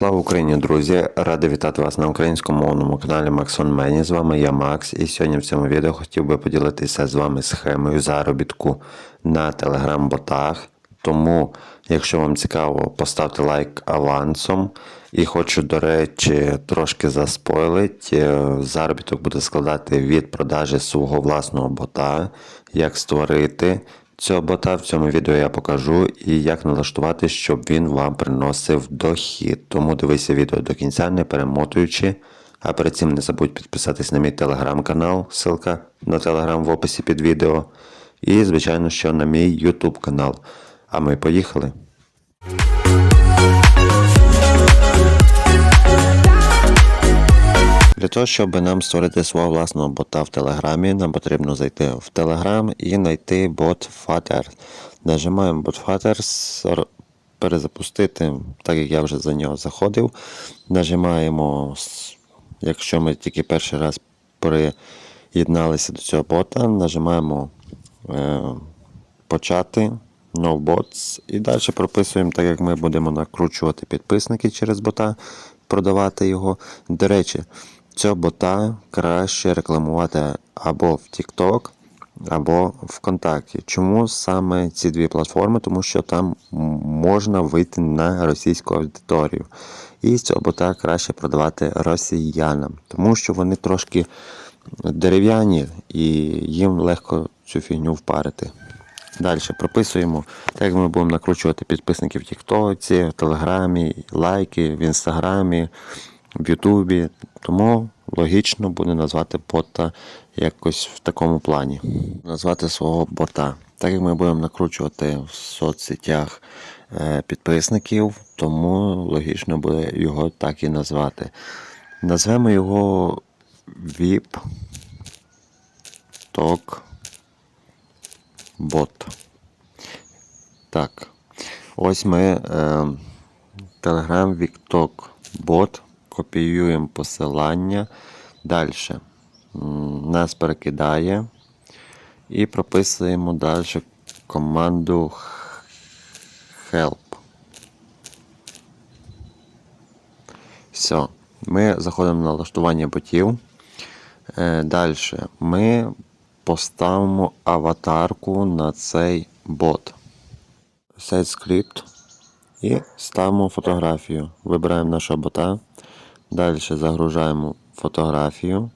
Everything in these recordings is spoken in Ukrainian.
Слава Україні, друзі! Радий вітати вас на українському мовному каналі Максон Мені. З вами я Макс, і сьогодні в цьому відео хотів би поділитися з вами схемою заробітку на телеграм-ботах. Тому, якщо вам цікаво, поставте лайк авансом. І хочу, до речі, трошки заспойлить. Е, Заробіток буде складати від продажі свого власного бота, як створити цього бота. В цьому відео я покажу і як налаштувати, щоб він вам приносив дохід. Тому дивися відео до кінця, не перемотуючи. А перед цим не забудь підписатись на мій телеграм-канал, ссылка на телеграм в описі під відео. І, звичайно, що на мій YouTube канал. А ми поїхали. Для того, щоб нам створити свого власного бота в Телеграмі, нам потрібно зайти в Телеграм і знайти бот Fatter. Нажимаємо бот Fatter, перезапустити, так як я вже за нього заходив. Нажимаємо, якщо ми тільки перший раз приєдналися до цього бота, нажимаємо е, почати. No bots. І далі прописуємо, так як ми будемо накручувати підписники через бота, продавати його. До речі, цього бота краще рекламувати або в TikTok, або ВКонтакті. Чому саме ці дві платформи? Тому що там можна вийти на російську аудиторію. І з цього бота краще продавати росіянам, тому що вони трошки дерев'яні і їм легко цю фігню впарити. Далі прописуємо, так як ми будемо накручувати підписників в Тіктоці, в Телеграмі, лайки, в Інстаграмі, в Ютубі. Тому логічно буде назвати бота якось в такому плані. Назвати свого бота. Так як ми будемо накручувати в соцсетях е, підписників, тому логічно буде його так і назвати. Назвемо його VIP Talk бот. Так. Ось ми е, Telegram Victok бот. Копіюємо посилання. Далі. Нас перекидає. І прописуємо далі команду help. Все. Ми заходимо на налаштування ботів. Е, Далі ми поставимо аватарку на цей бот. Set script і ставимо фотографію. Вибираємо нашого бота. Далі загружаємо фотографію,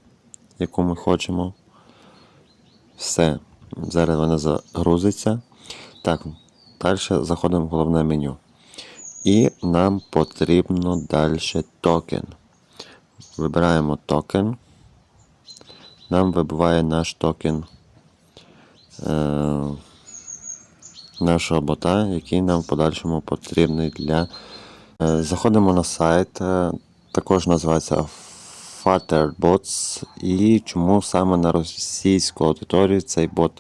яку ми хочемо. Все. Зараз вона загрузиться. Так, далі заходимо в головне меню. І нам потрібно далі токен. Вибираємо токен нам вибиває наш токен е, нашого бота, який нам в подальшому потрібний для. Е, заходимо на сайт, е, також називається Fatterbots. І чому саме на російську аудиторію цей бот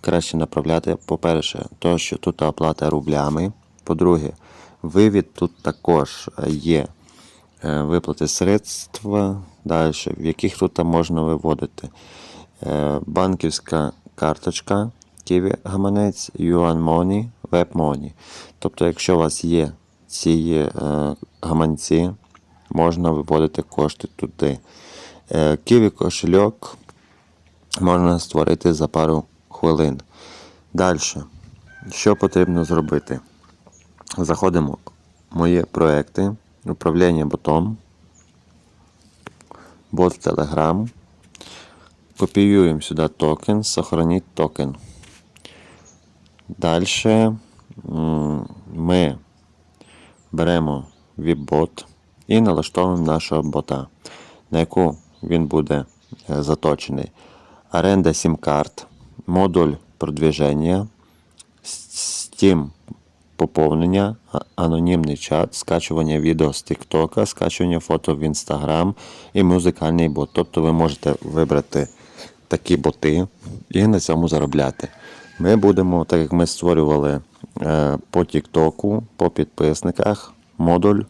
краще направляти? По-перше, то, що тут оплата рублями. По-друге, вивід тут також є е, виплати средства, далі, в яких тут можна виводити. Е, Банківська карточка, Kiwi гаманець, Yuan Money, Web Money. Тобто, якщо у вас є ці е, гаманці, можна виводити кошти туди. Е, Kiwi кошельок можна створити за пару хвилин. Далі, що потрібно зробити? Заходимо в мої проекти, управління ботом, бот Telegram. Копіюємо сюди токен, сохраніть токен. Далі ми беремо VIP-бот і налаштовуємо нашого бота, на яку він буде е, заточений. Оренда сім-карт, модуль продвіження, Steam поповнення, анонімний чат, скачування відео з TikTok, скачування фото в Instagram і музикальний бот. Тобто ви можете вибрати такі боти і на цьому заробляти. Ми будемо, так як ми створювали е, по TikTok, по підписниках, модуль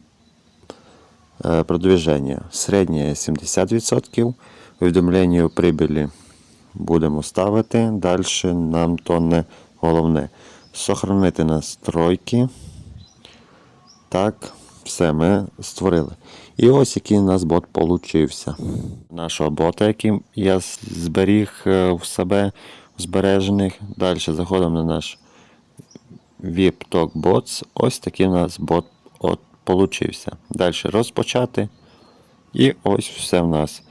е, продвіження. Середнє 70%. Увідомлення у прибілі будемо ставити. Далі нам то не головне. Сохранити настройки. Так, Все, ми створили. І ось який у нас бот получився. Нашого бота, який я зберіг е, в себе в збережених. Далі заходимо на наш VIP Talk Bots. Ось такий у нас бот от, получився. Далі розпочати. І ось все в нас.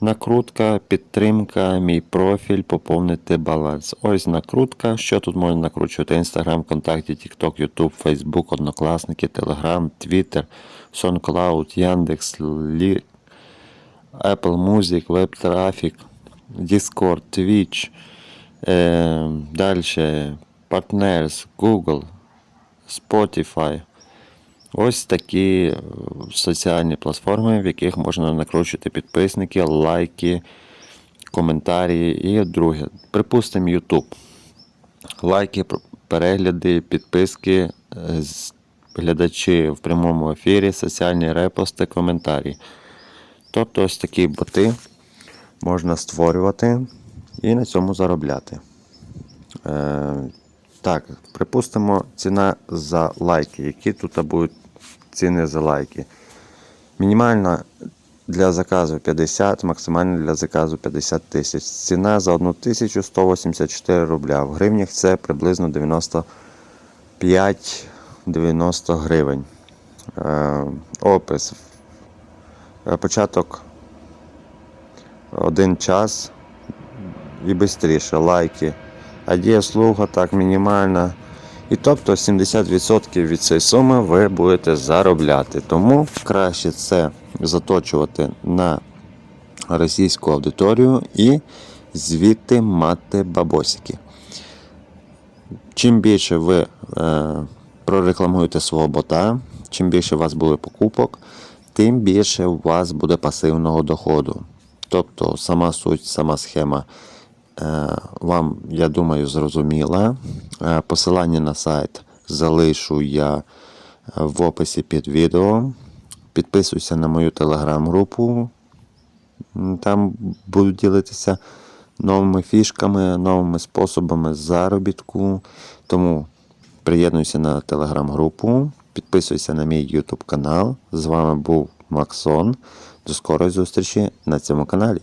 Накрутка, підтримка, мій профіль, поповнити баланс. Ось накрутка. Що тут можна накручувати? Instagram, ВКонтакті, TikTok, YouTube, Facebook, Однокласники, Telegram, Twitter, SoundCloud, Яндекс, Лі... Apple Music, Web Discord, Twitch. Е, далі Partners, Google, Spotify. Ось такі е, соціальні платформи, в яких можна накручувати підписники, лайки, коментарі. І друге, припустимо, YouTube. Лайки, перегляди, підписки, е, глядачі в прямому ефірі, соціальні репости, коментарі. Тобто ось такі боти можна створювати і на цьому заробляти. Е, так, припустимо, ціна за лайки. Які тут будуть ціни за лайки? Мінімальна для заказу 50, максимальна для заказу 50 тисяч. Ціна за 1184 рубля. В гривнях це приблизно 95-90 гривень. Е, опис. Е, Початок один час і швидше. Лайки. А дієслуга так мінімальна. І тобто 70% від цієї суми ви будете заробляти. Тому краще це заточувати на російську аудиторію і звідти мати бабосики. Чим більше ви е, прорекламуєте свого бота, чим більше у вас буде покупок, тим більше у вас буде пасивного доходу. Тобто сама суть, сама схема е, вам, я думаю, зрозуміла. Е, посилання на сайт залишу я е, в описі під відео. Підписуйся на мою телеграм-групу. Там буду ділитися новими фішками, новими способами заробітку. Тому приєднуйся на телеграм-групу, підписуйся на мій YouTube канал. З вами був Максон. До скорої зустрічі на цьому каналі.